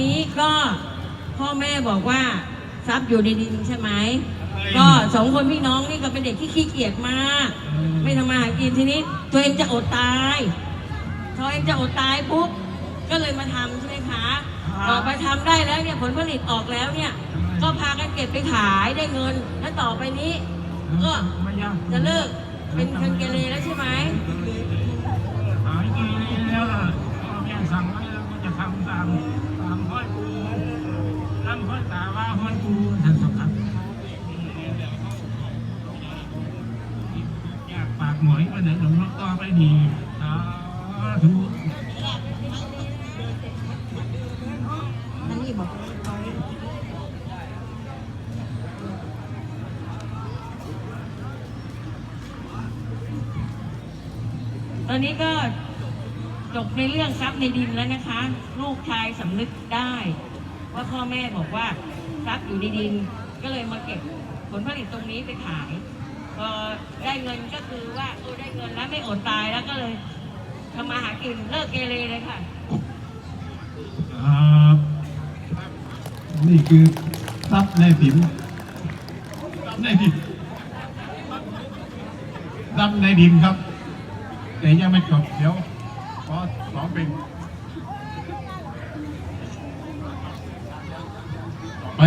นี้ก็พ่อแม่บอกว่าทรัพย์อยู่ในดินใช่ไหม ก็สองคนพี่น้องนี่ก็เป็นเด็กที่ขี้เกียจมาก ไม่ทำมาหากินทีนี้ ตัวเองจะอดตายตัวเองจะอดตายปุ๊บก็เลยมาทำใช่ไหมคะพอไปทำได้แล้วเนี่ยผลผลิตออกแล้วเนี่ย ก็พากันเก็บไปขายได้เงิน แล้วต่อไปนี้ ก็ไม่ยากจะเลิกเป็นคนเกเรากหมอยไปไหนหลวงพ่อต่อไปดีสาธุนั่นนี่บอกตอนนี้ก็จบในเรื่องทรัพย์ในดินแล้วนะคะ ลูกชายสำนึกได้ ว่าพ่อแม่บอกว่าทรัพย์อยู่ในดิน ก็เลยมาเก็บผลผลิตตรงนี้ไปขาย พอได้เงินก็คือว่าเออได้เงินแล้วไม่อดตายแล้วก็เลยทำมาหากินเลิกเกเรเลยค่ะ ครับนี่คือทรัพย์ในดินทรัพย์ในดินทรัพย์ในดินครับ แต่ยังไม่จบเดี๋ยวขอสองเป็น ไป